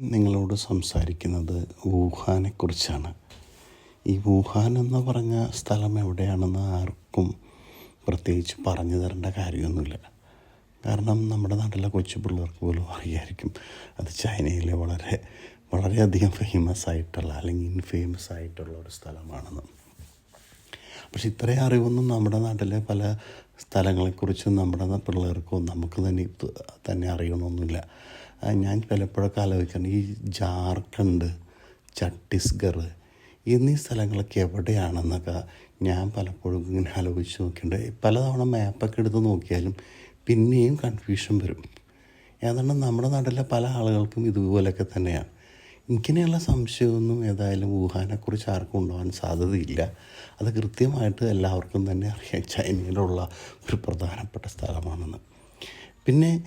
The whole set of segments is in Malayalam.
നിങ്ങളോട് സംസാരിക്കുന്നത് വുഹാനെക്കുറിച്ചാണ്. ഈ വുഹാൻ എന്ന് പറഞ്ഞ സ്ഥലം എവിടെയാണെന്ന് ആർക്കും പ്രത്യേകിച്ച് പറഞ്ഞു തരേണ്ട കാര്യമൊന്നുമില്ല. കാരണം നമ്മുടെ നാട്ടിലെ കൊച്ചു പിള്ളേർക്ക് പോലും അറിയായിരിക്കും അത് ചൈനയിലെ വളരെ വളരെയധികം ഫേമസ് ആയിട്ടുള്ള അല്ലെങ്കിൽ ഇൻഫേമസ് ആയിട്ടുള്ള ഒരു സ്ഥലമാണെന്ന്. പക്ഷെ ഇത്രയും അറിവൊന്നും നമ്മുടെ നാട്ടിലെ പല സ്ഥലങ്ങളെക്കുറിച്ചും നമ്മുടെ പിള്ളേർക്കോ നമുക്ക് തന്നെ തന്നെ അറിയണമെന്നില്ല ഞാൻ പലപ്പോഴൊക്കെ ആലോചിക്കണം ഈ ജാർഖണ്ഡ് ഛത്തീസ്ഗഡ് എന്നീ സ്ഥലങ്ങളൊക്കെ എവിടെയാണെന്നൊക്കെ ഞാൻ പലപ്പോഴും ഇങ്ങനെ ആലോചിച്ച് നോക്കിയിട്ടുണ്ട്. പലതവണ മാപ്പൊക്കെ എടുത്ത് നോക്കിയാലും പിന്നെയും കൺഫ്യൂഷൻ വരും. ഏതാണ്ട് നമ്മുടെ നാട്ടിലെ പല ആളുകൾക്കും ഇതുപോലെയൊക്കെ തന്നെയാണ്. ഇങ്ങനെയുള്ള സംശയമൊന്നും ഏതായാലും വുഹാനെക്കുറിച്ച് ആർക്കും ഉണ്ടാകാൻ സാധ്യതയില്ല. അത് കൃത്യമായിട്ട് എല്ലാവർക്കും തന്നെ അറിയാം. ചൈനയിലുള്ള ഒരു പ്രധാനപ്പെട്ട സ്ഥലമാണെന്ന്. പിന്നെ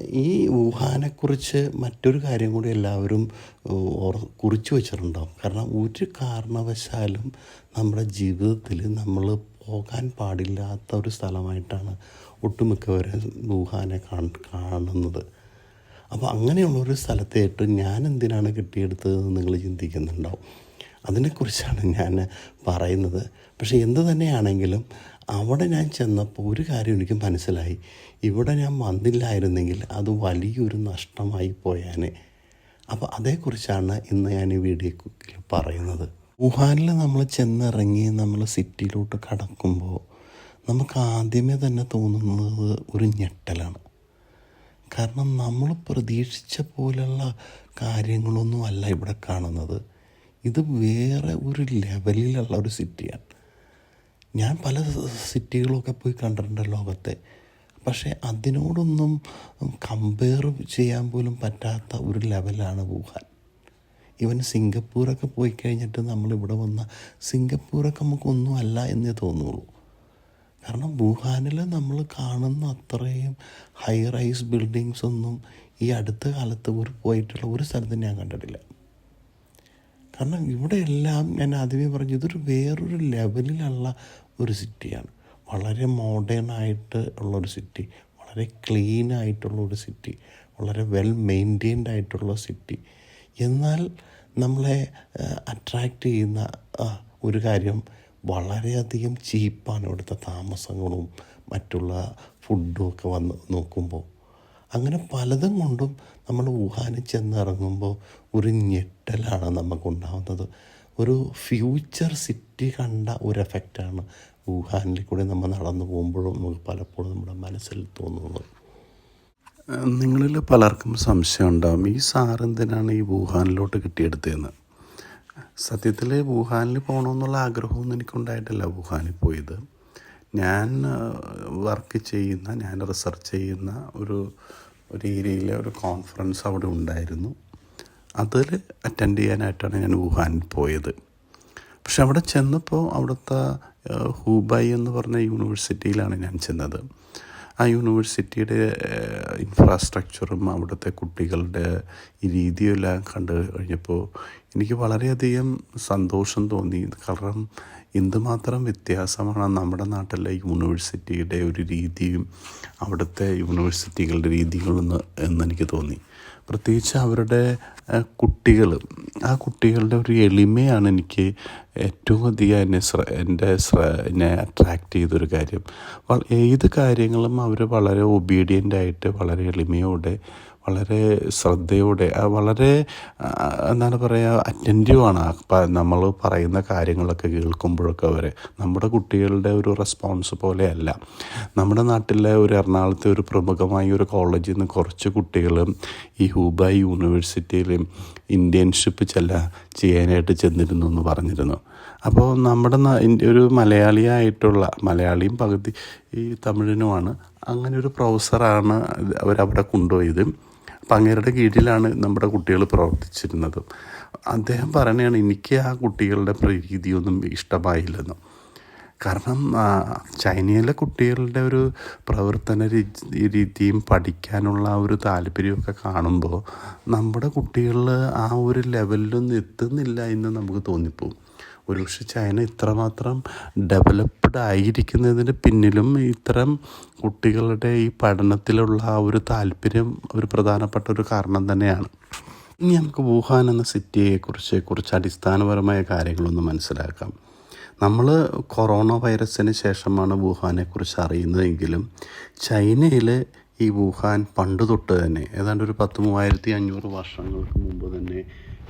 ഈ വുഹാനെക്കുറിച്ച് മറ്റൊരു കാര്യം കൂടി എല്ലാവരും ഓർ കുറിച്ചു വെച്ചിട്ടുണ്ടാവും. കാരണം ഒരു കാരണവശാലും നമ്മുടെ ജീവിതത്തിൽ നമ്മൾ പോകാൻ പാടില്ലാത്ത ഒരു സ്ഥലമായിട്ടാണ് ഒട്ടുമിക്കവരും വുഹാനെ കാണ് കാണുന്നത്. അപ്പോൾ അങ്ങനെയുള്ള ഒരു സ്ഥലത്തേട്ട് ഞാൻ എന്തിനാണ് കിട്ടിയെടുത്തതെന്ന് നിങ്ങൾ ചിന്തിക്കുന്നുണ്ടാവും അതിനെക്കുറിച്ചാണ് ഞാൻ പറയുന്നത്. പക്ഷേ എന്ത് തന്നെയാണെങ്കിലും അവിടെ ഞാൻ ചെന്നപ്പോൾ ഒരു കാര്യം എനിക്ക് മനസ്സിലായി. ഇവിടെ ഞാൻ വന്നില്ലായിരുന്നെങ്കിൽ അത് വലിയൊരു നഷ്ടമായി പോയാനെ. അപ്പോൾ അതേക്കുറിച്ചാണ് ഇന്ന് ഞാൻ ഈ വീഡിയോയിൽ പറയുന്നത്. വുഹാനിൽ നമ്മൾ ചെന്നിറങ്ങി നമ്മൾ സിറ്റിയിലോട്ട് കടക്കുമ്പോൾ നമുക്ക് ആദ്യമേ തന്നെ തോന്നുന്നത് ഒരു ഞെട്ടലാണ്. കാരണം നമ്മൾ പ്രതീക്ഷിച്ച പോലുള്ള കാര്യങ്ങളൊന്നും അല്ല ഇവിടെ കാണുന്നത്. ഇത് വേറെ ഒരു ലെവലിലുള്ള ഒരു സിറ്റിയാണ്. ഞാൻ പല സിറ്റികളൊക്കെ പോയി കണ്ടിട്ടുണ്ട് ലോകത്തെ. പക്ഷേ അതിനോടൊന്നും കമ്പയർ ചെയ്യാൻ പോലും പറ്റാത്ത ഒരു ലെവലാണ് വുഹാൻ. ഇവൻ സിംഗപ്പൂരൊക്കെ പോയി കഴിഞ്ഞിട്ട് നമ്മളിവിടെ വന്ന സിംഗപ്പൂരൊക്കെ നമുക്കൊന്നും അല്ല എന്നേ തോന്നുള്ളൂ. കാരണം വുഹാനിൽ നമ്മൾ കാണുന്ന അത്രയും ഹൈ റൈസ് ബിൽഡിങ്സ് ഒന്നും ഈ അടുത്ത കാലത്ത് ഒരു പോയിട്ടുള്ള ഒരു സ്ഥലത്തും ഞാൻ കണ്ടിട്ടില്ല. കാരണം ഇവിടെയെല്ലാം ഞാൻ ആദ്യമേ പറഞ്ഞു ഇതൊരു വേറൊരു ലെവലിലുള്ള ഒരു സിറ്റിയാണ് വളരെ മോഡേൺ ആയിട്ട് ഉള്ളൊരു സിറ്റി വളരെ ക്ലീൻ ആയിട്ടുള്ള ഒരു സിറ്റി വളരെ വെൽ മെയിന്റെയിൻഡ് ആയിട്ടുള്ള സിറ്റി എന്നാൽ നമ്മളെ അട്രാക്റ്റ് ചെയ്യുന്ന ഒരു കാര്യം വളരെയധികം ചീപ്പാണ് ഇവിടുത്തെ താമസങ്ങളും മറ്റുള്ള ഫുഡും ഒക്കെ വന്ന് നോക്കുമ്പോൾ. അങ്ങനെ പലതും കൊണ്ടും നമ്മൾ വുഹാനിൽ ചെന്നിറങ്ങുമ്പോൾ ഒരു ഞെട്ടലാണ് നമുക്കുണ്ടാകുന്നത് ഒരു ഫ്യൂച്ചർ സിറ്റി കണ്ട ഒരു എഫക്റ്റാണ് വുഹാനിൽ കൂടി നമ്മൾ നടന്നു പോകുമ്പോഴും നമുക്ക് പലപ്പോഴും നമ്മുടെ മനസ്സിൽ തോന്നുന്നത്. നിങ്ങളിൽ പലർക്കും സംശയം ഉണ്ടാകും ഈ സാറെന്തിനാണ് ഈ വുഹാനിലോട്ട് കിട്ടിയെടുത്തതെന്ന്? സത്യത്തിൽ വുഹാനിൽ പോകണമെന്നുള്ള ആഗ്രഹമൊന്നും എനിക്കുണ്ടായിട്ടില്ല. വുഹാനിൽ പോയത്. ഞാൻ വർക്ക് ചെയ്യുന്ന ഞാൻ റിസർച്ച് ചെയ്യുന്ന ഒരു ഒരു ഏരിയയിലെ ഒരു കോൺഫറൻസ് അവിടെ ഉണ്ടായിരുന്നു. അതിൽ അറ്റൻഡ് ചെയ്യാനായിട്ടാണ് ഞാൻ വുഹാനിൽ പോയത്. പക്ഷെ അവിടെ ചെന്നപ്പോൾ അവിടുത്തെ ഹൂബായി ഹൂബൈ എന്ന് പറഞ്ഞ യൂണിവേഴ്സിറ്റിയിലാണ് ഞാൻ ചെന്നത്. ആ യൂണിവേഴ്സിറ്റിയുടെ ഇൻഫ്രാസ്ട്രക്ചറും അവിടുത്തെ കുട്ടികളുടെ രീതിയും രീതിയെല്ലാം കണ്ടു കഴിഞ്ഞപ്പോൾ എനിക്ക് വളരെയധികം സന്തോഷം തോന്നി. കാരണം എന്തുമാത്രം വ്യത്യാസമാണ് നമ്മുടെ നാട്ടിലെ യൂണിവേഴ്സിറ്റിയുടെ ഒരു രീതിയും അവിടുത്തെ യൂണിവേഴ്സിറ്റികളുടെ രീതികളെന്ന് എന്നെനിക്ക് തോന്നി. പ്രത്യേകിച്ച് അവരുടെ കുട്ടികൾ ആ കുട്ടികളുടെ ഒരു എളിമയാണ് എനിക്ക് ഏറ്റവും അധികം എന്നെ ശ്ര എന്റെ ശ്ര എന്നെ അട്രാക്റ്റ് ചെയ്തൊരു കാര്യം. ഏത് കാര്യങ്ങളും അവർ വളരെ ഒബീഡിയന്റായിട്ട് വളരെ എളിമയോടെ വളരെ ശ്രദ്ധയോടെ വളരെ എന്താണ് പറയുക അറ്റന്റീവാണ് നമ്മൾ പറയുന്ന കാര്യങ്ങളൊക്കെ കേൾക്കുമ്പോഴൊക്കെ അവർ നമ്മുടെ കുട്ടികളുടെ ഒരു റെസ്പോൺസ് പോലെയല്ല. നമ്മുടെ നാട്ടിലെ ഒരു എറണാകുളത്തെ ഒരു പ്രമുഖമായ ഒരു കോളേജിൽ നിന്ന് കുറച്ച് കുട്ടികൾ ഈ ഹൂബായ് യൂണിവേഴ്സിറ്റിയിൽ ഇന്റേൺഷിപ്പ് ചെല്ല ചെയ്യാനായിട്ട് ചെന്നിരുന്നു എന്ന് പറഞ്ഞിരുന്നു. അപ്പോൾ നമ്മുടെ ഒരു മലയാളിയായിട്ടുള്ള മലയാളിയും പകുതി ഈ തമിഴിനുമാണ് അങ്ങനെ ഒരു പ്രൊഫസറാണ് അവരവിടെ കൊണ്ടുപോയത്. അപ്പം അങ്ങേരുടെ കീഴിലാണ് നമ്മുടെ കുട്ടികൾ പ്രവർത്തിച്ചിരുന്നത്. അദ്ദേഹം പറയണതാണ് എനിക്ക് ആ കുട്ടികളുടെ രീതിയൊന്നും ഇഷ്ടമായില്ലെന്നും. കാരണം ചൈനയിലെ കുട്ടികളുടെ ഒരു പ്രവർത്തന രീതിയും പഠിക്കാനുള്ള ആ ഒരു താല്പര്യമൊക്കെ കാണുമ്പോൾ നമ്മുടെ കുട്ടികൾ ആ ഒരു ലെവലിലൊന്നും എത്തുന്നില്ല എന്ന് നമുക്ക് തോന്നിപ്പോവും ഒരുപക്ഷെ ചൈന ഇത്രമാത്രം ഡെവലപ്ഡ് ആയിരിക്കുന്നതിന് പിന്നിലും ഇത്തരം കുട്ടികളുടെ ഈ പഠനത്തിലുള്ള ആ ഒരു താല്പര്യം ഒരു പ്രധാനപ്പെട്ട ഒരു കാരണം തന്നെയാണ്. ഇനി നമുക്ക് വുഹാൻ എന്ന സിറ്റിയെക്കുറിച്ച് കുറച്ച് അടിസ്ഥാനപരമായ കാര്യങ്ങളൊന്ന് മനസ്സിലാക്കാം. നമ്മൾ കൊറോണ വൈറസിന് ശേഷമാണ് വുഹാനെക്കുറിച്ച് അറിയുന്നതെങ്കിലും ചൈനയിൽ ഈ വുഹാൻ പണ്ട് തൊട്ട് തന്നെ ഏതാണ്ട് ഒരു പത്ത് മൂവായിരത്തി അഞ്ഞൂറ് വർഷങ്ങൾക്ക് മുമ്പ് തന്നെ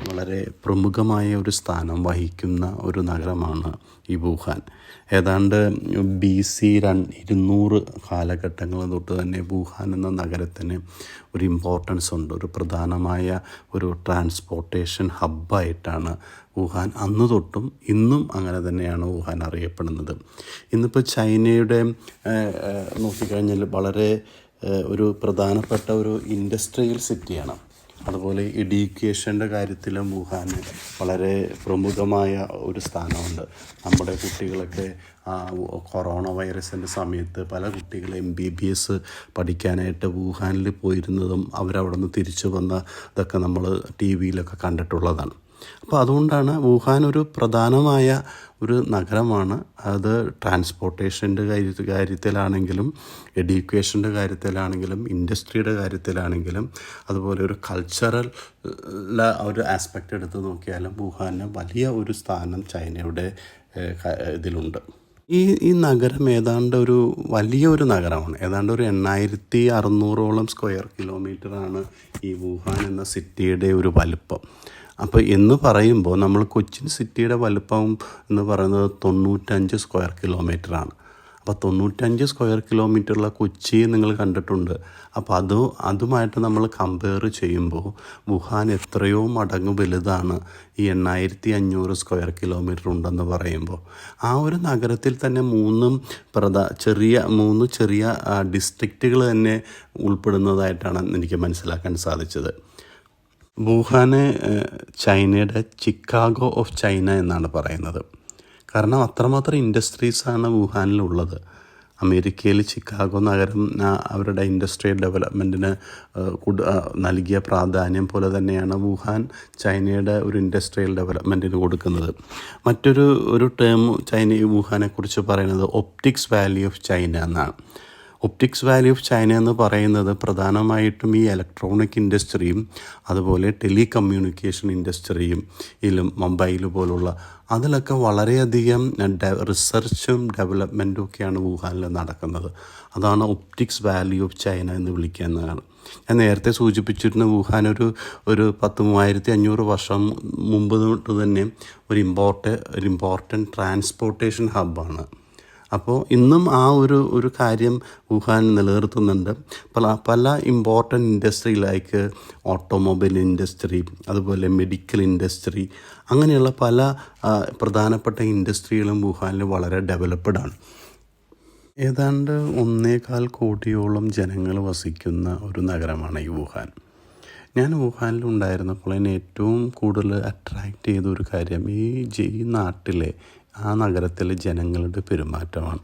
വളരെ പ്രമുഖമായ ഒരു സ്ഥാനം വഹിക്കുന്ന ഒരു നഗരമാണ് ഈ വുഹാൻ. ഏതാണ്ട് ബി സി രൺ ഇരുന്നൂറ് കാലഘട്ടങ്ങൾ തൊട്ട് തന്നെ വുഹാൻ എന്ന നഗരത്തിന് ഒരു ഇമ്പോർട്ടൻസ് ഉണ്ട്. ഒരു പ്രധാനമായ ഒരു ട്രാൻസ്പോർട്ടേഷൻ ഹബ്ബായിട്ടാണ് വുഹാൻ. അന്ന് തൊട്ടും ഇന്നും അങ്ങനെ തന്നെയാണ് വുഹാൻ അറിയപ്പെടുന്നത്. ഇന്നിപ്പോൾ ചൈനയുടെ നോക്കിക്കഴിഞ്ഞാൽ വളരെ ഒരു പ്രധാനപ്പെട്ട ഒരു ഇൻഡസ്ട്രിയൽ സിറ്റിയാണ് അതുപോലെ എഡ്യൂക്കേഷന്റെ കാര്യത്തിലും വുഹാന് വളരെ പ്രമുഖമായ ഒരു സ്ഥാനമുണ്ട്. നമ്മുടെ കുട്ടികളൊക്കെ കൊറോണ വൈറസിന്റെ സമയത്ത് പല കുട്ടികൾ എം ബി ബി എസ് പഠിക്കാനായിട്ട് വുഹാനിൽ പോയിരുന്നതും അവരവിടെ നിന്ന് തിരിച്ചു വന്ന ഇതൊക്കെ നമ്മൾ ടി വിയിലൊക്കെ കണ്ടിട്ടുള്ളതാണ്. അപ്പോൾ അതുകൊണ്ടാണ് വുഹാൻ ഒരു പ്രധാനമായ ഒരു നഗരമാണ്. അത് ട്രാൻസ്പോർട്ടേഷന്റെ കാര്യ കാര്യത്തിലാണെങ്കിലും എഡ്യൂക്കേഷന്റെ കാര്യത്തിലാണെങ്കിലും ഇൻഡസ്ട്രിയുടെ കാര്യത്തിലാണെങ്കിലും അതുപോലെ ഒരു കൾച്ചറൽ ഒരു ആസ്പെക്റ്റ് എടുത്ത് നോക്കിയാലും വുഹാന് വലിയ ഒരു സ്ഥാനം ചൈനയുടെ ഇതിലുണ്ട്. ഈ ഈ നഗരം ഏതാണ്ട് ഒരു വലിയ ഒരു നഗരമാണ്. ഏതാണ്ട് ഒരു എണ്ണായിരത്തി അറുന്നൂറോളം സ്ക്വയർ കിലോമീറ്ററാണ് ഈ വുഹാൻ എന്ന സിറ്റിയുടെ ഒരു വലുപ്പം. അപ്പോൾ എന്ന് പറയുമ്പോൾ നമ്മൾ കൊച്ചിൻ സിറ്റിയുടെ വലുപ്പം എന്ന് പറയുന്നത് തൊണ്ണൂറ്റഞ്ച് സ്ക്വയർ കിലോമീറ്ററാണ് അപ്പോൾ തൊണ്ണൂറ്റഞ്ച് സ്ക്വയർ കിലോമീറ്ററുള്ള കൊച്ചി നിങ്ങൾ കണ്ടിട്ടുണ്ട്. അപ്പോൾ അത് അതുമായിട്ട് നമ്മൾ കമ്പയർ ചെയ്യുമ്പോൾ വുഹാൻ എത്രയോ മടങ്ങ് വലുതാണ് ഈ എണ്ണായിരത്തി അഞ്ഞൂറ് സ്ക്വയർ കിലോമീറ്റർ ഉണ്ടെന്ന് പറയുമ്പോൾ ആ ഒരു നഗരത്തിൽ തന്നെ മൂന്നും പ്രധാ ചെറിയ മൂന്ന് ചെറിയ ഡിസ്ട്രിക്റ്റുകൾ തന്നെ ഉൾപ്പെടുന്നതായിട്ടാണ് എനിക്ക് മനസ്സിലാക്കാൻ സാധിച്ചത്. വുഹാനെ ചൈനയുടെ ചിക്കാഗോ ഓഫ് ചൈന എന്നാണ് പറയുന്നത്. കാരണം അത്രമാത്രം ഇൻഡസ്ട്രീസാണ് വുഹാനിലുള്ളത്. അമേരിക്കയിൽ ചിക്കാഗോ നഗരം അവരുടെ ഇൻഡസ്ട്രിയൽ ഡെവലപ്മെന്റിന് നൽകിയ പ്രാധാന്യം പോലെ തന്നെയാണ് വുഹാൻ ചൈനയുടെ ഒരു ഇൻഡസ്ട്രിയൽ ഡെവലപ്മെന്റിന് കൊടുക്കുന്നത്. മറ്റൊരു ഒരു ടേം ചൈന വുഹാനെക്കുറിച്ച് പറയുന്നത് ഒപ്റ്റിക്സ് വാലി ഓഫ് ചൈന എന്നാണ്. ഒപ്റ്റിക്സ് വാലി ഓഫ് ചൈന എന്ന് പറയുന്നത് പ്രധാനമായിട്ടും ഈ ഇലക്ട്രോണിക് ഇൻഡസ്ട്രിയും അതുപോലെ ടെലികമ്മ്യൂണിക്കേഷൻ ഇൻഡസ്ട്രിയും ഇതിലും മുംബൈയിൽ പോലുള്ള അതിലൊക്കെ വളരെയധികം റിസർച്ചും ഡെവലപ്മെന്റും ഒക്കെയാണ് വുഹാനിൽ നടക്കുന്നത്. അതാണ് ഒപ്റ്റിക്സ് വാലി ഓഫ് ചൈന എന്ന് വിളിക്കുന്നതാണ് ഞാൻ നേരത്തെ സൂചിപ്പിച്ചിരുന്ന വുഹാൻ ഒരു ഒരു പത്ത് മൂവായിരത്തി അഞ്ഞൂറ് വർഷം മുമ്പ് തൊട്ട് തന്നെ ഒരു ഇമ്പോർട്ട ഒരു ഇമ്പോർട്ടന്റ് ട്രാൻസ്പോർട്ടേഷൻ ഹബ്ബാണ് അപ്പോൾ ഇന്നും ആ ഒരു ഒരു കാര്യം വുഹാൻ നിലനിർത്തുന്നുണ്ട്. പല പല important industry like automobile industry അതുപോലെ മെഡിക്കൽ ഇൻഡസ്ട്രി അങ്ങനെയുള്ള പല പ്രധാനപ്പെട്ട ഇൻഡസ്ട്രികളും വുഹാനിൽ വളരെ ഡെവലപ്ഡ് ആണ്. ഏതാണ്ട് ഒന്നേകാൽ കോടിയോളം ജനങ്ങൾ വസിക്കുന്ന ഒരു നഗരമാണ് ഈ വുഹാൻ. ഞാൻ വുഹാനിൽ ഉണ്ടായിരുന്നപ്പോൾ എന്നെ ഏറ്റവും കൂടുതൽ അട്രാക്റ്റ് ചെയ്ത ഒരു കാര്യം ഈ ജീ നാട്ടിലെ ആ നഗരത്തിലെ ജനങ്ങളുടെ പെരുമാറ്റമാണ്.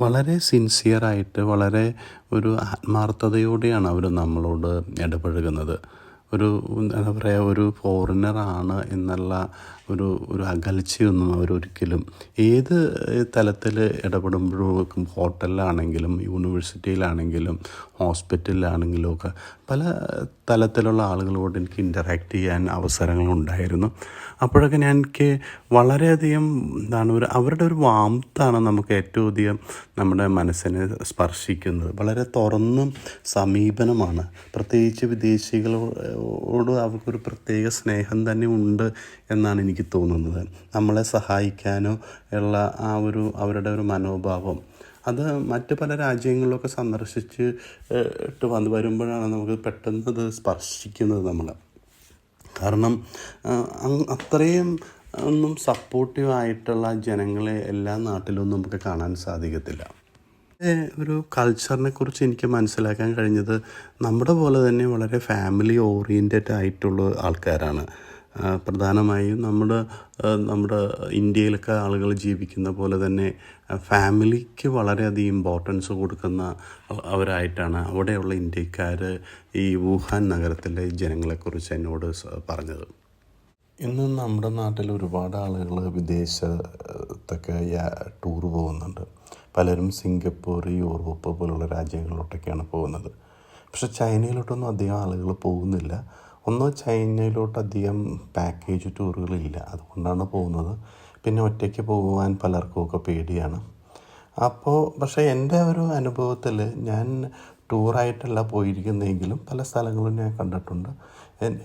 വളരെ സിൻസിയറായിട്ട് വളരെ ഒരു ആത്മാർത്ഥതയോടെയാണ് അവർ നമ്മളോട് ഇടപഴകുന്നത്. ഒരു എന്താ പറയുക ഒരു ഫോറിനറാണ് എന്നുള്ള ഒരു ഒരു അകൽച്ചയൊന്നും അവരൊരിക്കലും ഏത് തലത്തിൽ ഇടപെടുമ്പോഴും ഹോട്ടലിലാണെങ്കിലും യൂണിവേഴ്സിറ്റിയിലാണെങ്കിലും ഹോസ്പിറ്റലിലാണെങ്കിലും ഒക്കെ പല തലത്തിലുള്ള ആളുകളോട് എനിക്ക് ഇന്ററാക്ട് ചെയ്യാൻ അവസരങ്ങളുണ്ടായിരുന്നു. അപ്പോഴൊക്കെ ഞാൻ എനിക്ക് വളരെയധികം എന്താണ് ഒരു അവരുടെ ഒരു വാമത്താണ് നമുക്ക് ഏറ്റവും അധികം നമ്മുടെ മനസ്സിനെ സ്പർശിക്കുന്നത്. വളരെ തുറന്നും സമീപനമാണ്. പ്രത്യേകിച്ച് വിദേശികളോട് അവർക്കൊരു പ്രത്യേക സ്നേഹം തന്നെ ഉണ്ട് എന്നാണ് എനിക്ക് തോന്നുന്നത്. നമ്മളെ സഹായിക്കാനോ ഉള്ള ആ ഒരു അവരുടെ ഒരു മനോഭാവം. അത് മറ്റ് പല രാജ്യങ്ങളിലൊക്കെ സന്ദർശിച്ച് ഇട്ട് വന്ന് വരുമ്പോഴാണ് നമുക്ക് പെട്ടെന്ന് അത് സ്പർശിക്കുന്നത് നമ്മൾ കാരണം അത്രയും ഒന്നും സപ്പോർട്ടീവ് ആയിട്ടുള്ള ജനങ്ങളെ എല്ലാ നാട്ടിലൊന്നും നമുക്ക് കാണാൻ സാധിക്കത്തില്ല. ഒരു കൾച്ചറിനെ കുറിച്ച് എനിക്ക് മനസ്സിലാക്കാൻ കഴിഞ്ഞത് നമ്മുടെ പോലെ തന്നെ വളരെ ഫാമിലി ഓറിയന്റഡ് ആയിട്ടുള്ള ആൾക്കാരാണ്. പ്രധാനമായും നമ്മുടെ നമ്മുടെ ഇന്ത്യയിലൊക്കെ ആളുകൾ ജീവിക്കുന്ന പോലെ തന്നെ ഫാമിലിക്ക് വളരെയധികം ഇമ്പോർട്ടൻസ് കൊടുക്കുന്ന അവരായിട്ടാണ് അവിടെയുള്ള ഇന്ത്യക്കാർ ഈ വുഹാൻ നഗരത്തിലെ ജനങ്ങളെക്കുറിച്ച് എന്നോട് പറഞ്ഞത്. ഇന്ന് നമ്മുടെ നാട്ടിൽ ഒരുപാട് ആളുകൾ വിദേശത്തൊക്കെ ടൂർ പോകുന്നുണ്ട്. പലരും സിംഗപ്പൂർ യൂറോപ്പ് പോലുള്ള രാജ്യങ്ങളിലോട്ടൊക്കെയാണ് പോകുന്നത്. പക്ഷെ ചൈനയിലോട്ടൊന്നും അധികം ആളുകൾ പോകുന്നില്ല. ഒന്ന് ചൈനയിലോട്ട് അധികം പാക്കേജ് ടൂറുകളില്ല അതുകൊണ്ടാണ് പോകുന്നത്. പിന്നെ ഒറ്റയ്ക്ക് പോകുവാൻ പലർക്കും ഒക്കെ പേടിയാണ്. അപ്പോൾ പക്ഷേ എന്റെ ഒരു അനുഭവത്തിൽ ഞാൻ ടൂറായിട്ടല്ല പോയിരിക്കുന്നതെങ്കിലും പല സ്ഥലങ്ങളും ഞാൻ കണ്ടിട്ടുണ്ട്.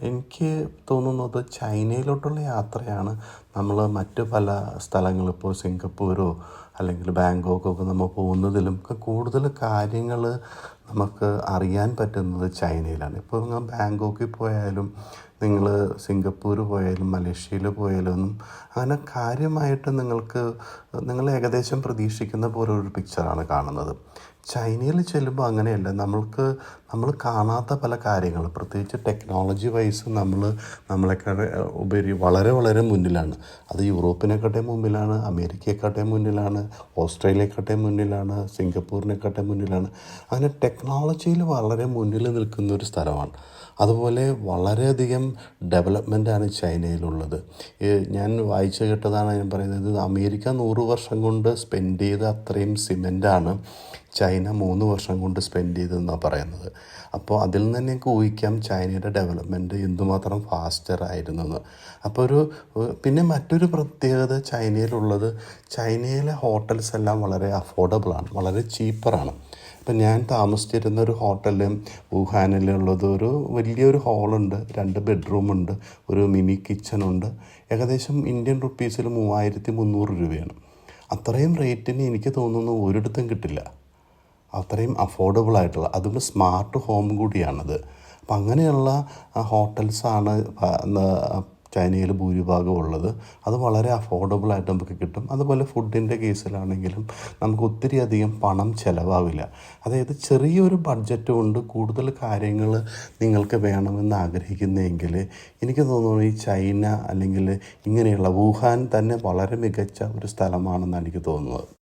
എനിക്ക് തോന്നുന്നത് ചൈനയിലോട്ടുള്ള യാത്രയാണ് നമ്മൾ മറ്റ് പല സ്ഥലങ്ങൾ ഇപ്പോൾ സിംഗപ്പൂരോ അല്ലെങ്കിൽ ബാങ്കോക്കോ ഒക്കെ നമ്മൾ പോകുന്നതിലും ഒക്കെ കൂടുതൽ കാര്യങ്ങൾ നമുക്ക് അറിയാൻ പറ്റുന്നത് ചൈനയിലാണ്. ഇപ്പോൾ ബാങ്കോക്കിൽ പോയാലും നിങ്ങൾ സിംഗപ്പൂർ പോയാലും മലേഷ്യയിൽ പോയാലും ഒന്നും അങ്ങനെ കാര്യമായിട്ട് നിങ്ങൾക്ക് നിങ്ങൾ ഏകദേശം പ്രതീക്ഷിക്കുന്ന പോലെ ഒരു പിക്ചറാണ് കാണുന്നത്. ചൈനയിൽ ചെല്ലുമ്പോൾ അങ്ങനെയല്ല. നമ്മൾക്ക് നമ്മൾ കാണാത്ത പല കാര്യങ്ങൾ പ്രത്യേകിച്ച് ടെക്നോളജി വൈസ് നമ്മൾ നമ്മളെക്കാട്ടെ ഉപരി വളരെ വളരെ മുന്നിലാണ്. അത് യൂറോപ്പിനെക്കാട്ടെ മുമ്പിലാണ് അമേരിക്കയെക്കാട്ടെ മുന്നിലാണ് ഓസ്ട്രേലിയക്കാട്ടെ മുന്നിലാണ് സിംഗപ്പൂരിനെക്കാട്ടെ മുന്നിലാണ്. അങ്ങനെ ടെക്നോളജിയിൽ വളരെ മുന്നിൽ നിൽക്കുന്ന ഒരു സ്ഥലമാണ്. അതുപോലെ വളരെയധികം ഡെവലപ്മെന്റാണ് ചൈനയിലുള്ളത്. ഞാൻ വായിച്ചു കേട്ടതാണ് ഞാൻ പറയുന്നത് അമേരിക്ക നൂറ് വർഷം കൊണ്ട് സ്പെൻഡ് ചെയ്ത അത്രയും സിമെന്റാണ് ചൈന മൂന്ന് വർഷം കൊണ്ട് സ്പെൻഡ് ചെയ്തതെന്നാണ് പറയുന്നത്. അപ്പോൾ അതിൽ നിന്ന് തന്നെ എനിക്ക് ഊഹിക്കാം ചൈനയുടെ ഡെവലപ്മെന്റ് എന്തുമാത്രം ഫാസ്റ്റർ ആയിരുന്നു എന്ന് അപ്പോൾ ഒരു പിന്നെ മറ്റൊരു പ്രത്യേകത ചൈനയിലുള്ളത് ചൈനയിലെ ഹോട്ടൽസ് എല്ലാം വളരെ അഫോർഡബിളാണ് വളരെ ചീപ്പറാണ്. ഇപ്പം ഞാൻ താമസിച്ചിരുന്ന ഒരു ഹോട്ടലും വുഹാനിലുള്ളത് ഒരു വലിയൊരു ഹാളുണ്ട് രണ്ട് ബെഡ്റൂമുണ്ട് ഒരു മിനി കിച്ചണുണ്ട്. ഏകദേശം ഇന്ത്യൻ റുപ്പീസിൽ മൂവായിരത്തി മുന്നൂറ് രൂപയാണ്. അത്രയും റേറ്റിന് എനിക്ക് തോന്നുന്നു ഒരിടത്തും കിട്ടില്ല. അത്രയും അഫോർഡബിൾ ആയിട്ടുള്ള അതുകൊണ്ട് സ്മാർട്ട് ഹോം കൂടിയാണത്. അപ്പം അങ്ങനെയുള്ള ഹോട്ടൽസാണ് ചൈനയിൽ ഭൂരിഭാഗം ഉള്ളത്. അത് വളരെ അഫോർഡബിൾ ആയിട്ട് നമുക്ക് കിട്ടും. അതുപോലെ ഫുഡിന്റെ കേസിലാണെങ്കിലും നമുക്ക് ഒത്തിരി അധികം പണം ചിലവാവില്ല. അതായത് ചെറിയൊരു ബഡ്ജറ്റ് കൊണ്ട് കൂടുതൽ കാര്യങ്ങൾ നിങ്ങൾക്ക് വേണമെന്ന് ആഗ്രഹിക്കുന്നെങ്കിൽ എനിക്ക് തോന്നുന്നു ഈ ചൈന അല്ലെങ്കിൽ ഇങ്ങനെയുള്ള വുഹാൻ തന്നെ വളരെ മികച്ച ഒരു സ്ഥലമാണെന്നാണ് എനിക്ക് തോന്നുന്നത്.